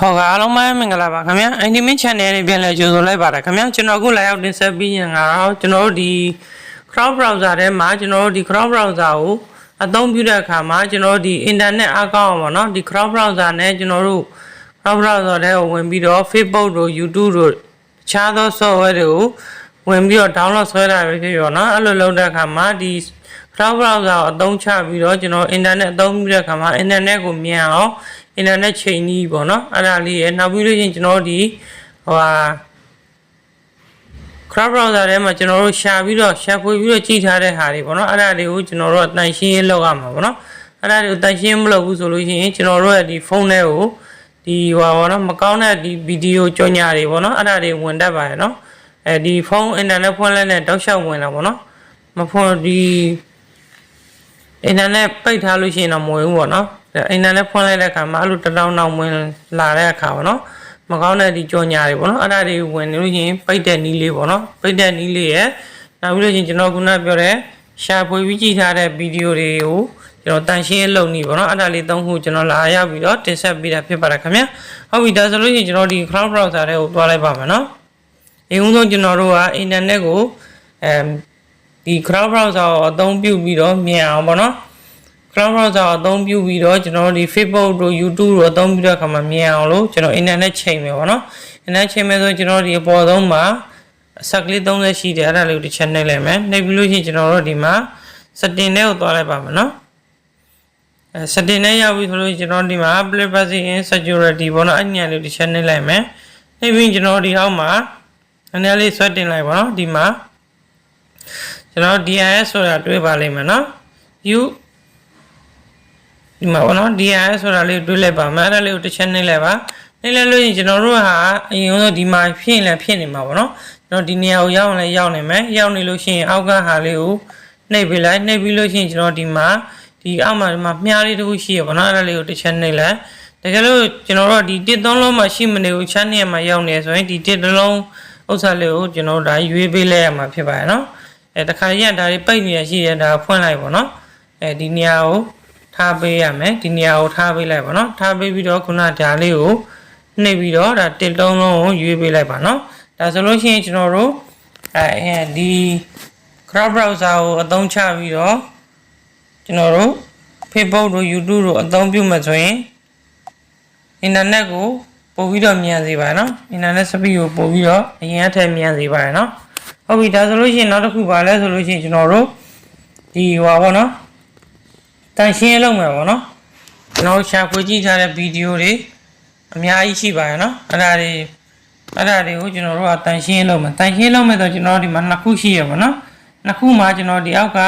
ဟုတ်ကဲ့အားလုံးပဲမင်္ဂလာပါခင်ဗျာ Animation Channel နဲ့ပြန်လည်ကြိုဆိုလိုက်ပါတယ်ခင်ဗျာကျွန်တော်အခုလာရောက်တင်ဆက်ပြီးရင်ကတော့ကျွန်တော်တို့ဒီ Chrome browser ထဲမှာကျွန်တော်တို့ဒီ Chrome browser ကိုအသုံးပြုတဲ့အခါမှာကျွန်တော်တို့ဒီ internet အကောင့်ပေါ့နော်ဒီ Chrome browser နဲ့ကျွန်တော်တို့ Chrome browser ထဲကိုဝင်ပြီးတော့ Facebook တို့ YouTube တို့အခြားသော software တွေကိုဝင်ပြီးတော့ download ဆွဲတာပဲဖြစ်ရောနော်အဲ့လိုလုပ်တဲ့အခါမှာဒီ Cloud browser ကိုအသုံးချပြီးတော့ကျွန်တော် internet အသုံးပြုတဲ့အခါမှာ internet ကိုမြန်အောင် internet ချိန်ကြီးပေါ့နော်အဲ့ဒါလေးရယ်နောက်ပြီးလို့ချင်းကျွန်တော်တို့ဒီဟိုဟာ Cloud browser ထဲမှာကျွန်တော်တို့ရှာပြီးတော့ရှာဖွေပြီးတော့ကြည့်ထားတဲ့ဟာတွေပေါ့နော်အဲ့ဒါတွေကိုကျွန်တော်တို့အတန်ရှင်းရေးလုပ်ရမှာပေါ့နော်အဲ့ဒါတွေကိုတန်ရှင်းမလုပ်ဘူးဆိုလို့ရှိရင်ကျွန်တော်တို့ရဲ့ဒီဖုန်းထဲကိုဒီဟိုပါနော်မကောင်းတဲ့ဒီဗီဒီယိုကြော်ညာတွေပေါ့နော်အဲ့ဒါတွေဝင်တတ်ပါတယ်နော်အဲဒီဖုန်း internet ဖွင့်လိုက်တဲ့တောက်လျှောက်ဝင်လာပေါ့နော်မဖွင့်ဒီ အင်တာနက်ပိတ်ထားလို့ရှိရင်တော့မဝင်ဘူးပေါ့နော်အင်တာနက်ဖွင့်လိုက်တဲ့အခါမှာအဲ့လိုတတောင်းတောင်းဝင်လာတဲ့အခါပေါ့နော်မကောင်းတဲ့ဒီကြော်ညာတွေပေါ့နော်အဲ့ဒါတွေဝင်နေလို့ရှိရင်ပိတ်တဲ့နီးလေးပေါ့နော်ပိတ်တဲ့နီးလေးရဲ့နောက်ပြီးလို့ရှိရင်ကျွန်တော်ခုနပြောတဲ့ရှာဖွေပြီးကြည့်ထားတဲ့ဗီဒီယိုတွေကိုကျွန်တော်တန်ရှင်းလုပ်နေပေါ့နော်အဲ့ဒါလေးသုံးခုကျွန်တော်လာရောက်ပြီးတော့တင်ဆက်ပေးတာဖြစ်ပါတယ်ခင်ဗျာဟုတ်ပြီဒါဆိုလို့ရှိရင်ကျွန်တော်ဒီ Cloud browser တွေကိုတွားလိုက်ပါမယ်နော်အရင်ဆုံးကျွန်တော်တို့ကအင်တာနက်ကိုအဲ ဒီ Cloud browser ကိုအသုံးပြုပြီးတော့မြင်အောင်ပေါ့နော် Chrome browser ကိုအသုံးပြုပြီးတော့ကျွန်တော်တို့ဒီ Facebook တို့ YouTube တို့အသုံးပြုတဲ့အခါမှာမြင်အောင်လို့ကျွန်တော် internet ချိန်မယ်ပေါ့နော် internet ချိန်မယ်ဆိုကျွန်တော်ဒီအပေါ်ဆုံးမှာဆက်ကလေး30ရှိတယ်အဲ့ဒါလေးကိုတစ်ချက်နှိပ်လိုက်မယ်နှိပ်ပြီးလို့ရှိရင်ကျွန်တော်တို့ဒီမှာ setting ထဲကိုသွားလိုက်ပါမယ်နော်အဲ setting ထဲရောက်ပြီဆိုလို့ကျွန်တော်ဒီမှာ privacy and security ပေါ့နော်အဲ့ညလေးကိုတစ်ချက်နှိပ်လိုက်မယ်နှိပ်ပြီးကျွန်တော်ဒီအောက်မှာနည်းနည်းလေးဆွဲတင်လိုက်ပါနော်ဒီမှာ ကျွန်တော် DIS ဆိုတာတွေးပါလိမ့်မယ်နော် you ဒီမှာပေါ့နော် DRS ဆိုတာလေးတွေးလိုက်ပါမယ်အဲ့ဒါလေးကိုတစ်ချက်နှိပ်လိုက်ပါနှိပ်လိုက်လို့ရင်ကျွန်တော်တို့ဟာအရင်ဆုံးဒီမှာဖြစ်ရင်လည်းဖြစ်နေမှာပေါ့နော်ကျွန်တော်ဒီနေရာကိုရောက်ရင်လည်းရောက်နေမယ်ရောက်နေလို့ရှိရင်အောက်ကဟာလေးကိုနှိပ်ပေးလိုက်နှိပ်ပြီးလို့ရှိရင်ကျွန်တော်ဒီမှာဒီအောက်မှာဒီမှာမြားလေးတစ်ခုရှိရပေါ့နော်အဲ့ဒါလေးကိုတစ်ချက်နှိပ်လိုက်တကယ်လို့ကျွန်တော်တို့ဒီတစ်သုံးလုံးမှာရှိမနေဘူးချမ်းနေရာမှာရောက်နေဆိုရင်ဒီတစ်တစ်လုံးဥစ္စာလေးကိုကျွန်တော်တို့ဒါရွေးပေးလိုက်ရမှာဖြစ်ပါတယ်နော် အဲတခါရဒါတွေပိတ်နေရရှိရဒါဖွင့်လိုက်ပေါ့နော်အဲဒီနေရာကိုထားပေးရမယ်ဒီနေရာကိုထားပေးလိုက်ပါနော်ထားပေးပြီးတော့ခုနဒါလေးကိုနှိပ်ပြီးတော့ဒါတစ်လုံးလုံးကိုရွေးပေးလိုက်ပါနော်ဒါဆိုလို့ရှိရင်ကျွန်တော်တို့အဲဒီ Chrome browser ကိုအသုံးချပြီးတော့ကျွန်တော်တို့ Facebook တို့ YouTube တို့အသုံးပြုမှဆိုရင် internet ကိုပို့ပြီးတော့မြန်စေပါနော် internet speed ကိုပို့ပြီးတော့အရင်အထက်မြန်စေပါရနော် ဟုတ်ပြီဒါဆိုလို့ရှိရင်နောက်တစ်ခုပါလဲဆိုလို့ရှိရင်ကျွန်တော်တို့ဒီဟွာပေါ့နော်တန်ရှင်းလုပ်မယ်ပေါ့နော်ကျွန်တော်ရှာဖွေကြည့်ထားတဲ့ဗီဒီယိုတွေအများကြီးရှိပါရနော်အဲ့ဒါတွေအဲ့ဒါတွေကိုကျွန်တော်တို့ကတန်ရှင်းလုပ်မယ်တန်ရှင်းလုပ်မယ်ဆိုကျွန်တော်ဒီမှာနှစ်ခုရှိရပါနော်နှစ်ခုမှာကျွန်တော်ဒီအောက်က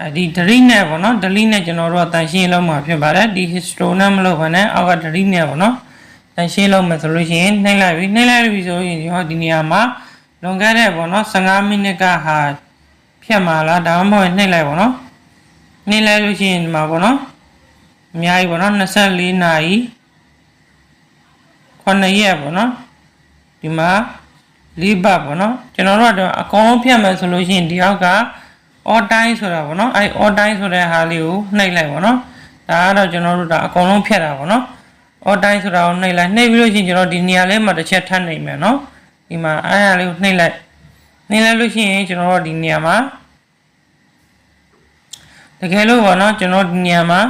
အဲဒီ delete နဲ့ပေါ့နော် delete နဲ့ကျွန်တော်တို့ကတန်ရှင်းလုပ်မှာဖြစ်ပါတယ်ဒီ history နဲ့မလုပ်ဘဲနဲ့အောက်က delete နဲ့ပေါ့နော်တန်ရှင်းလုပ်မယ်ဆိုလို့ရှိရင်နှိမ့်လိုက်ပြီနှိမ့်လိုက်ပြီဆိုရင်ဒီဟောဒီနေရာမှာ လွန်ခဲ့တဲ့ပေါ့နော်15မိနစ်ကဟာဖြတ်မှာလားဒါမှမဟုတ်နှိမ့်လိုက်ပေါ့နော်နှိမ့်လိုက်လို့ရှိရင်ဒီမှာပေါ့နော်အများကြီးပေါ့နော်24နာရီ9ရက်ပေါ့နော်ဒီမှာလေးဘတ်ပေါ့နော်ကျွန်တော်တို့ကတော့အကောင်လုံးဖြတ်မယ်ဆိုလို့ရှိရင်ဒီအောက်က all time ဆိုတာပေါ့နော်အဲ all time ဆိုတဲ့ဟာလေးကိုနှိပ်လိုက်ပေါ့နော်ဒါကတော့ကျွန်တော်တို့ဒါအကောင်လုံးဖြတ်တာပေါ့နော် all time ဆိုတာကိုနှိပ်လိုက်နှိပ်ပြီးလို့ရှိရင်ကျွန်တော်ဒီနေရာလေးမှာတစ်ချက်ထပ်နှိပ်မယ်နော် ဒီမှာအဲဟာလေးကိုနှိပ်လိုက်နှိပ်လိုက်လို့ရှိရင်ကျွန်တော်တို့ဒီနေရာမှာတကယ်လို့ပေါ့နော်ကျွန်တော်ဒီနေရာမှာ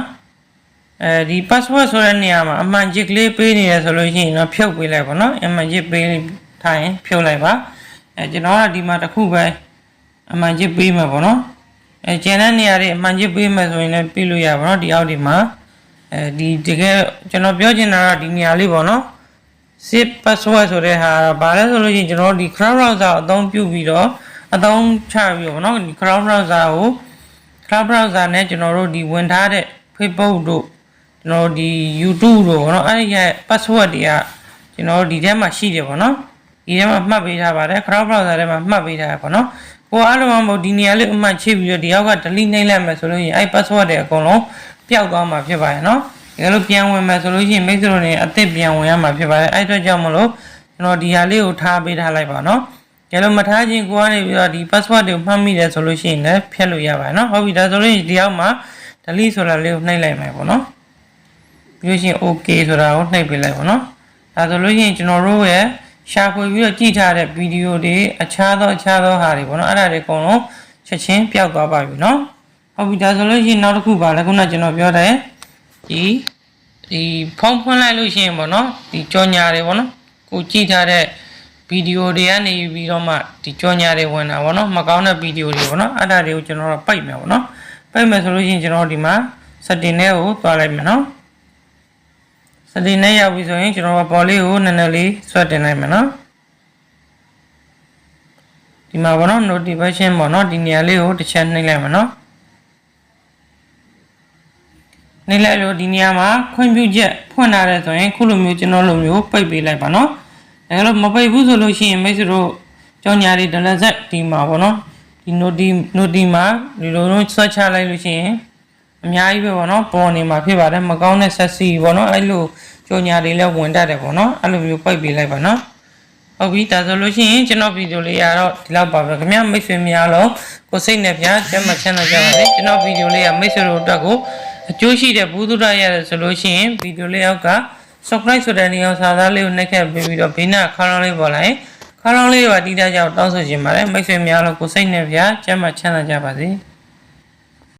အဲဒီ password ဆိုတဲ့နေရာမှာအမှန်ချစ်ကလေးပေးနေရဆိုလို့ရှိရင်တော့ဖြုတ်ပေးလိုက်ပေါ့နော်အမှန်ချစ်ပေးထားရင်ဖြုတ်လိုက်ပါအဲကျွန်တော်ကဒီမှာတစ်ခုပဲအမှန်ချစ်ပေးမှာပေါ့နော်အဲကျန်တဲ့နေရာတွေအမှန်ချစ်ပေးမယ်ဆိုရင်လည်းပေးလို့ရပါတော့ဒီအောက်ဒီမှာအဲဒီတကယ်ကျွန်တော်ပြောချင်တာကဒီနေရာလေးပေါ့နော် zip password ဆိုတဲ့ဟာတော့ဘာလဲဆိုလို့ရှိရင်ကျွန်တော်ဒီ cloud browser အသုံးပြုပြီးတော့အသုံးချပြီးတော့ဗောနော်ဒီ cloud browser ကို cloud browser နဲ့ကျွန်တော်တို့ဒီဝင်ထားတဲ့ Facebook တို့ကျွန်တော်ဒီ YouTube တို့ဗောနော်အဲ့ဒီရဲ့ password တွေကကျွန်တော်ဒီထဲမှာရှိတယ်ဗောနော်ဒီထဲမှာမှတ်ပေးထားပါတယ် cloud browser ထဲမှာမှတ်ပေးထားရဗောနော်ကိုအားလုံးမဟုတ်ဒီနေရာလေးအမှတ်ချိပြီးတော့ဒီရောက်က delete နှိမ့်လိုက်မယ်ဆိုလို့ရင်အဲ့ password တွေအကုန်လုံးပျောက်သွားမှာဖြစ်ပါရဲ့နော် တကယ်လို့ပြန်ဝင်မယ်ဆိုလို့ရှိရင်မိတ်ဆွေတို့နေအစ်စ်ပြန်ဝင်ရမှာဖြစ်ပါတယ်အဲ့အတွက်ကြောင့်မလို့ကျွန်တော်ဒီဟာလေးကိုထားပေးထားလိုက်ပါနော်ကျလို့မထားခြင်းကိုကနေပြီးတော့ဒီ password တွေကိုမှတ်မိတယ်ဆိုလို့ရှိရင်လည်းဖျက်လို့ရပါတယ်နော်ဟုတ်ပြီဒါဆိုရင်ဒီအောက်မှာ delete ဆိုတာလေးကိုနှိပ်လိုက်မယ်ပေါ့နော်ပြီးလို့ရှိရင် okay ဆိုတာကိုနှိပ်ပေးလိုက်ပေါ့နော်ဒါဆိုလို့ရှိရင်ကျွန်တော်တို့ရဲ့ရှာဖွေပြီးတော့ကြည့်ထားတဲ့ဗီဒီယိုတွေအခြားသောအခြားသောဟာတွေပေါ့နော်အဲ့ဒါတွေအကုန်လုံးချက်ချင်းပျောက်သွားပါပြီနော်ဟုတ်ပြီဒါဆိုလို့ရှိရင်နောက်တစ်ခုပါလဲခုနကကျွန်တော်ပြောတဲ့ ဒီဒီဖုန်းဖွင့်လိုက်လို့ရှိရင်ပေါ့နော်ဒီကြော်ညာတွေပေါ့နော်ကိုကြည့်ထားတဲ့ဗီဒီယိုတွေကနေပြီးတော့မှဒီကြော်ညာတွေဝင်တာပေါ့နော်မကောင်းတဲ့ဗီဒီယိုတွေပေါ့နော်အဲ့ဒါတွေကိုကျွန်တော်တို့ပိတ်မယ်ပေါ့နော်ပိတ်မယ်ဆိုလို့ရှိရင်ကျွန်တော်ဒီမှာ setting ထဲကိုသွားလိုက်မယ်နော် setting ထဲရောက်ပြီဆိုရင်ကျွန်တော်ပေါ်လေးကိုနည်းနည်းလေးဆွဲတင်လိုက်မယ်နော်ဒီမှာပေါ့နော် notification ပေါ့နော်ဒီနေရာလေးကိုတစ်ချက်နှိပ်လိုက်မယ်နော် နှိပ်လိုက်လို့ဒီနေရာမှာခွင့်ပြုချက်ဖွင့်ထားတယ်ဆိုရင်ခုလိုမျိုးကျွန်တော်လိုမျိုးပိတ်ပေးလိုက်ပါနော်ဒါကြလို့မပိတ်ဘူးဆိုလို့ရှိရင်မိတ်ဆွေတို့ကြောင်ညာတွေဒလဇက်ဒီမှာပေါ့နော်ဒီ noti noti မှာဒီလိုမျိုးဆွဲချလိုက်လို့ရှိရင်အများကြီးပဲပေါ့နော်ပေါ်နေမှာဖြစ်ပါတယ်မကောင်းတဲ့ဆက်စီပေါ့နော်အဲ့လိုကြော်ညာတွေလည်းဝင်တတ်တယ်ပေါ့နော်အဲ့လိုမျိုးပိတ်ပေးလိုက်ပါနော်ဟုတ်ပြီဒါဆိုလို့ရှိရင်ကျွန်တော်ဗီဒီယိုလေးရတော့ဒီလောက်ပါပဲခင်ဗျာမိတ်ဆွေများလို့ကိုစိတ်နဲ့ပြကျမ်းမချမ်းသာကြပါစေကျွန်တော်ဗီဒီယိုလေးကမိတ်ဆွေတို့အတွက်ကို အကျိုးရှိတဲ့ဘူးသူရရတယ်ဆိုလို့ရှိရင်ဗီဒီယိုလေးအောက်က subscribe ဆိုတဲ့နေရာစာသားလေးကိုနှိပ်ခဲ့ပြီးပြီးတော့ဘေးနားခါလောင်းလေးပေါ်လာရင်ခါလောင်းလေးပါတီးတာကြောင့်တောင်းဆိုချင်ပါတယ်မိတ်ဆွေများလို့ကိုစိတ်နဲ့ပြကျမ်းမချမ်းသာကြပါစေ